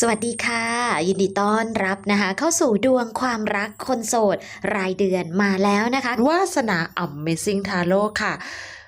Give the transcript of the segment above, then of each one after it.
สวัสดีค่ะ ยินดีต้อนรับนะคะ เข้าสู่ดวงความรักคนโสด รายเดือนมาแล้วนะคะ วาสนา Amazing Tarot ค่ะ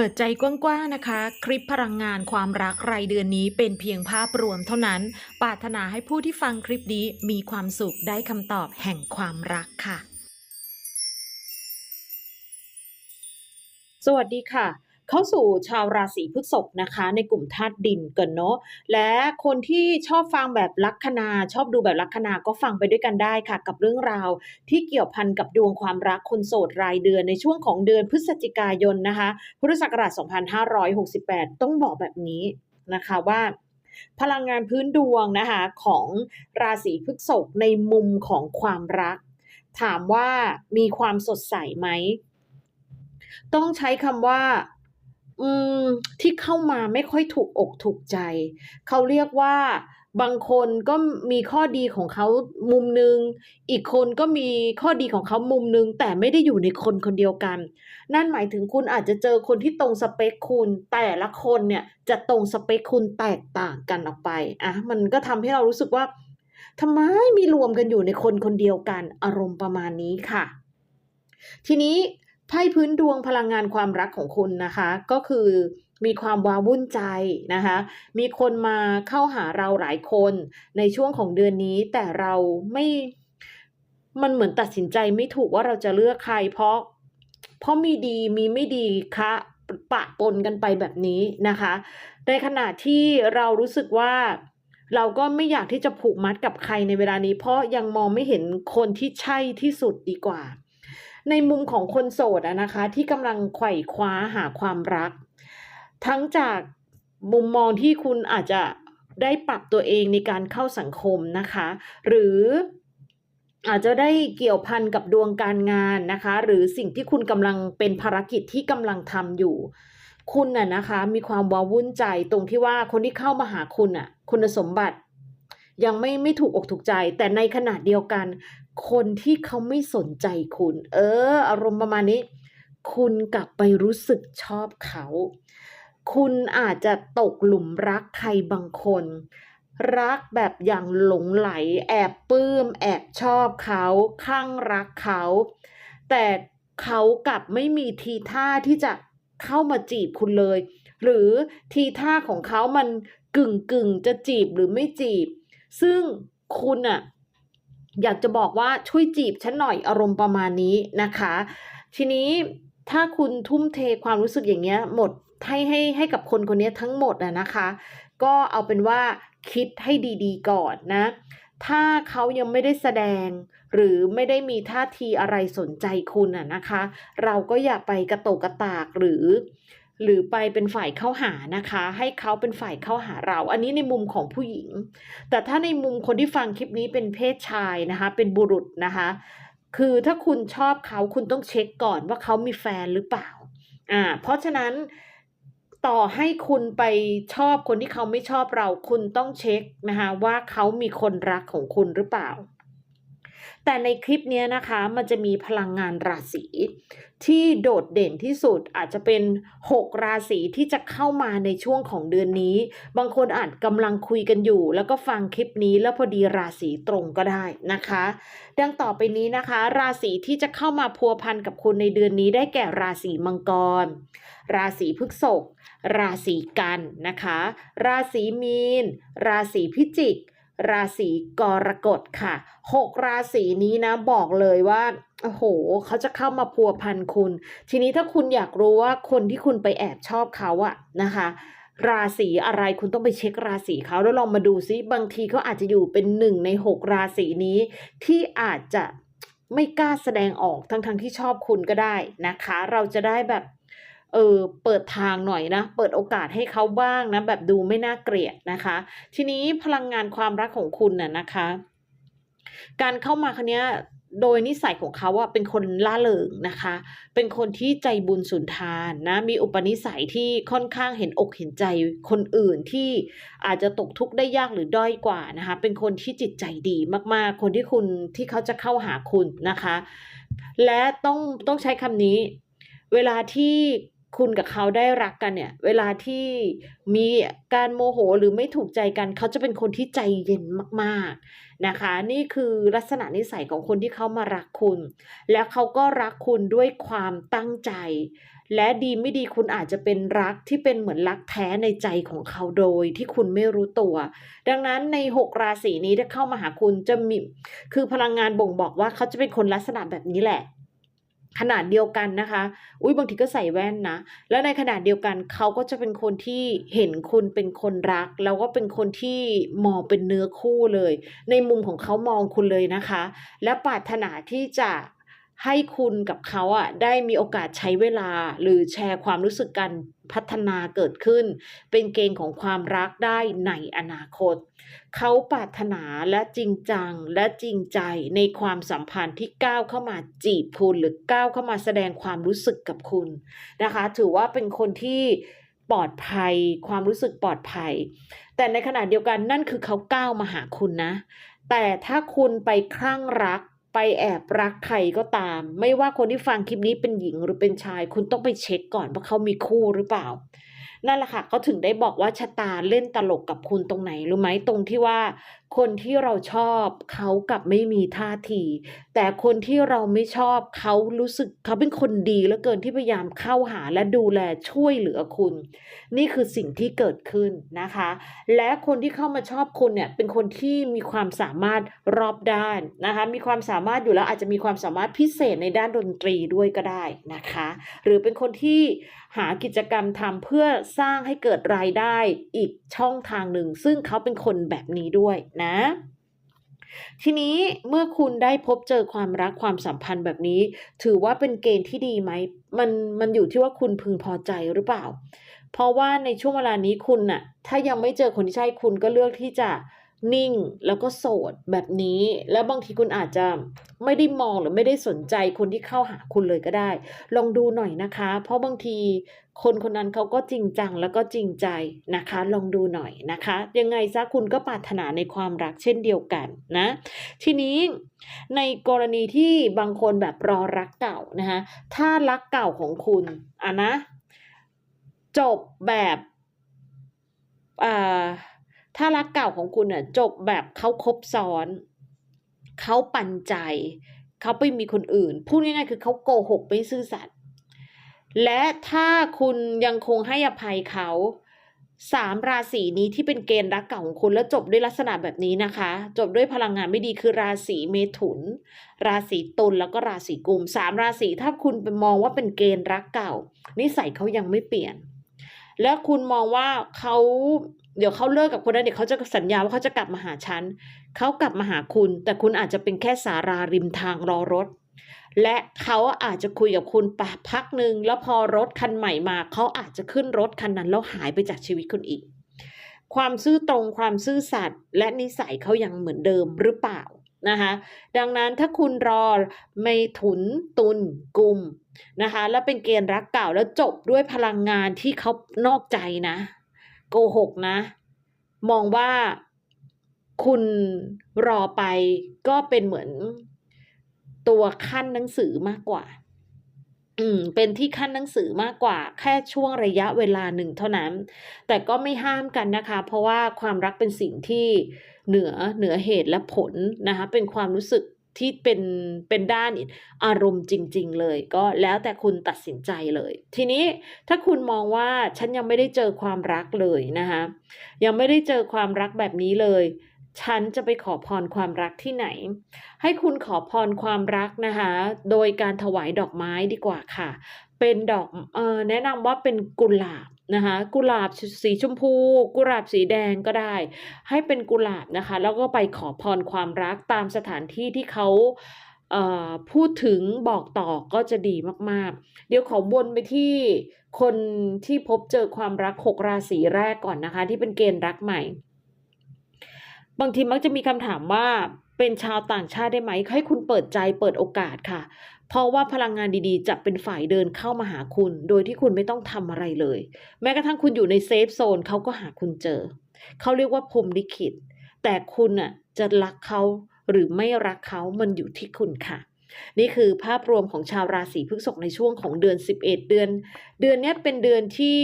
เปิดใจกว้างๆนะคะ คลิปพลังงานความรักรายเดือนนี้เป็นเพียงภาพรวมเท่านั้น ปรารถนาให้ผู้ที่ฟังคลิปนี้มีความสุขได้คำตอบแห่งความรักค่ะ สวัสดีค่ะ เข้าสู่ชาวราศีพฤษภนะคะ ในกลุ่มธาตุดินกันเนาะและคนที่ชอบฟังแบบลัคนา ชอบดูแบบลัคนาก็ฟังไปด้วยกันได้ค่ะ กับเรื่องราวที่เกี่ยวพันกับดวงความรักคนโสดรายเดือนในช่วงของเดือนพฤศจิกายนนะคะพุทธศักราช 2568 ต้องบอกแบบนี้นะคะว่าพลังงานพื้นดวงนะคะของราศีพฤษภในมุมของความรัก ถามว่ามีความสดใสไหม ต้องใช้คำว่า ที่เข้ามาไม่ค่อยถูกอกถูกใจ เขาเรียกว่าบางคนก็มีข้อดีของเขามุมหนึ่งอีกคนก็มีข้อดีของเขามุมหนึ่งแต่ไม่ได้อยู่ในคนคนเดียวกัน นั่นหมายถึงคุณอาจจะเจอคนที่ตรงสเปคคุณ แต่ละคนเนี่ยจะตรงสเปคคุณแตกต่างกันออกไปอะมันก็ทำให้เรารู้สึกว่าทำไมมีรวมกันอยู่ในคนคนเดียวกันอารมณ์ประมาณนี้ค่ะ ทีนี้ ไพ่พื้นดวงพลังงานความรักของคุณนะคะ ก็คือมีความว้าวุ่นใจนะคะ มีคนมาเข้าหาเราหลายคนในช่วงของเดือนนี้ แต่เราไม่ มันเหมือนตัดสินใจไม่ถูกว่าเราจะเลือกใคร เพราะ เพราะมีดีมีไม่ดีคะปะปนกันไปแบบนี้นะคะ ในขณะที่เรารู้สึกว่าเราก็ไม่อยากที่จะผูกมัดกับใครในเวลานี้ เพราะยังมองไม่เห็นคนที่ใช่ที่สุดดีกว่า ในมุมของคนโสดอะนะคะ ที่กำลังไขว่คว้าหาความรัก ทั้งจากมุมมองที่คุณอาจจะได้ปรับตัวเองในการเข้าสังคมนะคะ หรืออาจจะได้เกี่ยวพันกับดวงการงานนะคะ หรือสิ่งที่คุณกำลังเป็นภารกิจที่กำลังทำอยู่ คุณน่ะนะคะ มีความว้าวุ่นใจตรงที่ว่าคนที่เข้ามาหาคุณน่ะ คุณสมบัติ ยังไม่ไม่ถูกอกถูกใจ แต่ในขณะเดียวกัน คนที่เขาไม่สนใจคุณ เออ อารมณ์ประมาณนี้ คุณกลับไปรู้สึกชอบเขา คุณอาจจะตกหลุมรักใครบางคน รักแบบอย่างหลงไหล แอบปลื้ม แอบชอบเขาคลั่งรักเขา แต่เขากลับไม่มีทีท่าที่จะเข้ามาจีบคุณเลย หรือทีท่าของเขามันกึ่งกึ่งจะจีบหรือไม่จีบ ซึ่งคุณอะอยากจะบอกว่าช่วยจีบฉันหน่อยอารมณ์ประมาณนี้นะคะ ทีนี้ถ้าคุณทุ่มเทความรู้สึกอย่างเงี้ยหมดให้ให้ให้กับคนคนนี้ทั้งหมดอะนะคะ ก็เอาเป็นว่าคิดให้ดีๆก่อนนะ ถ้าเขายังไม่ได้แสดง หรือไม่ได้มีท่าทีอะไรสนใจคุณอะนะคะ เราก็อย่าไปกระโตกกระตากหรือ หรือไปเป็นฝ่ายเข้าหานะคะ ให้เขาเป็นฝ่ายเข้าหาเรา อันนี้ในมุมของผู้หญิง แต่ถ้าในมุมคนที่ฟังคลิปนี้เป็นเพศชายนะคะ เป็นบุรุษนะคะ คือถ้าคุณชอบเขาคุณต้องเช็คก่อนว่าเขามีแฟนหรือเปล่าอ่าเพราะฉะนั้นต่อให้คุณไปชอบคนที่เขาไม่ชอบเรา คุณต้องเช็คนะคะว่าเขามีคนรักของคุณหรือเปล่า แต่ในคลิปนี้นะคะมันจะมีพลังงานราศีที่โดดเด่นที่สุดอาจจะเป็น 6 ราศีที่จะเข้ามาในช่วงของเดือนนี้ บางคนอาจกำลังคุยกันอยู่ แล้วก็ฟังคลิปนี้แล้วพอดีราศีตรงก็ได้นะคะ ดังต่อไปนี้นะคะ ราศีที่จะเข้ามาพัวพันกับคุณในเดือนนี้ได้แก่ราศีมังกร ราศีพฤษภราศีกันนะคะ ราศีมีน ราศีพิจิก ราศีกรกฎค่ะหกราศีนี้นะบอกเลยว่าโอ้โห เขาจะเข้ามาพัวพันคุณ ทีนี้ถ้าคุณอยากรู้ว่าคนที่คุณไปแอบชอบเขาอะนะคะ ราศีอะไรคุณต้องไปเช็คราศีเขาแล้วลองมาดูซิบางทีเขาอาจจะอยู่เป็นหนึ่งในหกราศีนี้ที่อาจจะไม่กล้าแสดงออกทั้งๆทที่ชอบคุณก็ได้นะคะ เราจะได้แบบ เออเปิดทางหน่อยนะ เปิดโอกาสให้เขาบ้างนะ แบบดูไม่น่าเกลียดนะคะ ทีนี้พลังงานความรักของคุณน่ะนะคะ การเข้ามาครั้งนี้โดยนิสัยของเขาอะเป็นคนร่าเริงนะคะ เป็นคนที่ใจบุญสุนทานนะ มีอุปนิสัยที่ค่อนข้างเห็นอกเห็นใจคนอื่นที่อาจจะตกทุกข์ได้ยากหรือด้อยกว่านะคะ เป็นคนที่จิตใจดีมากๆ คนที่คุณที่เขาจะเข้าหาคุณนะคะ และต้องต้องใช้คำนี้ เวลาที่ คุณกับเขาได้รักกันเนี่ย เวลาที่มีการโมโหหรือไม่ถูกใจกัน เขาจะเป็นคนที่ใจเย็นมากๆนะคะ นี่คือลักษณะนิสัยของคนที่เขามารักคุณ และเขาก็รักคุณด้วยความตั้งใจ และดีไม่ดีคุณอาจจะเป็นรักที่เป็นเหมือนรักแท้ในใจของเขาโดยที่คุณไม่รู้ตัว ดังนั้นใน 6 ราศีนี้ถ้าเข้ามาหาคุณจะมีคือพลังงานบ่งบอกว่าเขาจะเป็นคนลักษณะแบบนี้แหละ ขนาดเดียวกันนะคะ อุ้ยบางทีก็ใส่แว่นนะ แล้วในขณะเดียวกันเขาก็จะเป็นคนที่เห็นคุณเป็นคนรัก แล้วก็เป็นคนที่มองเป็นเนื้อคู่เลย ในมุมของเขามองคุณเลยนะคะ และปรารถนาที่จะให้คุณกับเขาอะได้มีโอกาสใช้เวลาหรือแชร์ความรู้สึกกัน พัฒนาเกิดขึ้น เป็นเกณฑ์ของความรักได้ในอนาคต เขาปรารถนาและจริงจังและจริงใจในความสัมพันธ์ที่ก้าวเข้ามาจีบคุณหรือก้าวเข้ามาแสดงความรู้สึกกับคุณนะคะ ถือว่าเป็นคนที่ปลอดภัย ความรู้สึกปลอดภัย แต่ในขณะเดียวกันนั่นคือเขาก้าวมาหาคุณนะ แต่ถ้าคุณไปคลั่งรัก ไปแอบรักใครก็ตาม ไม่ว่าคนที่ฟังคลิปนี้เป็นหญิงหรือเป็นชาย คุณต้องไปเช็คก่อนว่าเขามีคู่หรือเปล่า นั่นแหละค่ะเขาถึงได้บอกว่าชะตาเล่นตลกกับคุณตรงไหนรู้ไหมตรงที่ว่าคนที่เราชอบเขากลับไม่มีท่าที แต่คนที่เราไม่ชอบเขารู้สึกเขาเป็นคนดีเหลือเกินที่พยายามเข้าหาและดูแลช่วยเหลือคุณ นี่คือสิ่งที่เกิดขึ้นนะคะ และคนที่เข้ามาชอบคุณเนี่ยเป็นคนที่มีความสามารถรอบด้านนะคะมีความสามารถอยู่แล้วอาจจะมีความสามารถพิเศษในด้านดนตรีด้วยก็ได้นะคะ หรือเป็นคนที่หากิจกรรมทำเพื่อสร้างให้เกิดรายได้อีกช่องทางหนึ่ง ซึ่งเขาเป็นคนแบบนี้ด้วยนะ ทีนี้เมื่อคุณได้พบเจอความรักความสัมพันธ์แบบนี้ ถือว่าเป็นเกณฑ์ที่ดีไหมมันมันอยู่ที่ว่าคุณพึงพอใจหรือเปล่า เพราะว่าในช่วงเวลานี้คุณน่ะ ถ้ายังไม่เจอคนที่ใช่คุณก็เลือกที่จะ นิ่งแล้วก็โสดแบบนี้ แล้วบางทีคุณอาจจะไม่ได้มองหรือไม่ได้สนใจคนที่เข้าหาคุณเลยก็ได้ ลองดูหน่อยนะคะ เพราะบางทีคนคนนั้นเขาก็จริงจังแล้วก็จริงใจนะคะ ลองดูหน่อยนะคะ ยังไงซะคุณก็ปรารถนาในความรักเช่นเดียวกันนะ ทีนี้ในกรณีที่บางคนแบบรอรักเก่านะคะถ้ารักเก่าของคุณอะนะ จบแบบอ่า ถ้ารักเก่าของคุณน่ะจบแบบเขาคบซ้อน เขาปันใจ เขาไปมีคนอื่น พูดง่ายๆคือเขาโกหกไม่ซื่อสัตย์และถ้าคุณยังคงให้อภัยเขาสามราศีนี้ที่เป็นเกณฑ์รักเก่าของคุณแล้วจบด้วยลักษณะแบบนี้นะคะ จบด้วยพลังงานไม่ดีคือราศีเมถุน ราศีตุลแล้วก็ราศีกุมสามราศีถ้าคุณไปมองว่าเป็นเกณฑ์รักเก่านิสัยเขายังไม่เปลี่ยน แล้วคุณมองว่าเขา เดี๋ยวเขาเลิกกับคนนั้นเดี๋ยวเขาจะสัญญาว่าเขาจะกลับมาหาฉันเขากลับมาหาคุณ แต่คุณอาจจะเป็นแค่สาราริมทางรอรถ และเขาอาจจะคุยกับคุณปะพักหนึ่งแล้วพอรถคันใหม่มาเขาอาจจะขึ้นรถคันนั้นแล้วหายไปจากชีวิตคุณอีก ความซื่อตรงความซื่อสัตย์และนิสัยเขายังเหมือนเดิมหรือเปล่านะคะดังนั้นถ้าคุณรอเมถุนตุลกุมนะคะแล้วเป็นเกณฑ์รักเก่าแล้วจบด้วยพลังงานที่เขานอกใจนะ โกหกนะ มองว่าคุณรอไปก็เป็นเหมือนตัวขั้นหนังสือมากกว่า อืม เป็นที่ขั้นหนังสือมากกว่า แค่ช่วงระยะเวลาหนึ่งเท่านั้น แต่ก็ไม่ห้ามกันนะคะ เพราะว่าความรักเป็นสิ่งที่เหนือเหนือเหตุและผลนะคะ เป็นความรู้สึก ที่เป็นเป็นด้านอารมณ์จริง ๆ เลย ก็แล้วแต่คุณตัดสินใจเลย ทีนี้ถ้าคุณมองว่าฉันยังไม่ได้เจอความรักเลยนะคะยังไม่ได้เจอความรักแบบนี้เลยฉันจะไปขอพรความรักที่ไหน ให้คุณขอพรความรักนะคะ โดยการถวายดอกไม้ดีกว่าค่ะ เป็นดอกเออแนะนำว่าเป็นกุหลาบ นะคะกุหลาบสีชมพู กุหลาบสีแดงก็ได้ ให้เป็นกุหลาบนะคะ แล้วก็ไปขอพรความรักตามสถานที่ที่เขาเพูดถึงบอกต่อก็จะดีมากๆ เดี๋ยวขอวนไปที่คนที่พบเจอความรักหกราศีแรกก่อนนะคะ ที่เป็นเกณฑ์รักใหม่ บางทีมักจะมีคำถามว่าเป็นชาวต่างชาติได้ไหม ให้คุณเปิดใจเปิดโอกาสค่ะ เพราะว่าพลังงานดีๆ จะเป็นฝ่ายเดินเข้ามาหาคุณ โดยที่คุณไม่ต้องทำอะไรเลย แม้กระทั่งคุณอยู่ในเซฟโซนเขาก็หาคุณเจอ เขาเรียกว่าพรมลิขิต แต่คุณน่ะจะรักเขาหรือไม่รักเขามันอยู่ที่คุณค่ะ นี่คือภาพรวมของชาวราศีพฤษภในช่วงของเดือน 11 เดือน เดือนนี้เป็นเดือนที่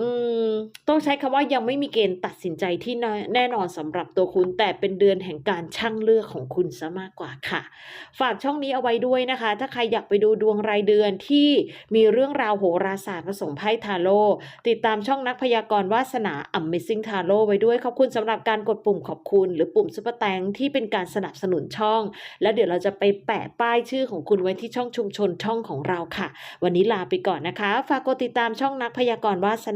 อืมต้องใช้คำว่ายังไม่มีเกณฑ์ตัดสินใจที่แน่นอนสำหรับตัวคุณ แต่เป็นเดือนแห่งการชั่งเลือกของคุณซะมากกว่าค่ะ ฝากช่องนี้เอาไว้ด้วยนะคะ ถ้าใครอยากไปดูดวงรายเดือนที่มีเรื่องราวโหราศาสตร์ผสมไพ่ทาโร่ติดตามช่องนักพยากรณ์วาสนา Amazing Tarot ไว้ด้วย ขอบคุณสำหรับการกดปุ่มขอบคุณ หรือปุ่มซุปเปอร์แตงที่เป็นการสนับสนุนช่อง แล้วเดี๋ยวเราจะไปแปะป้ายชื่อของคุณไว้ที่ช่องชุมชนช่องของเราค่ะ วันนี้ลาไปก่อนนะคะ ฝากกดติดตามช่องนักพยากรณ์วาสนา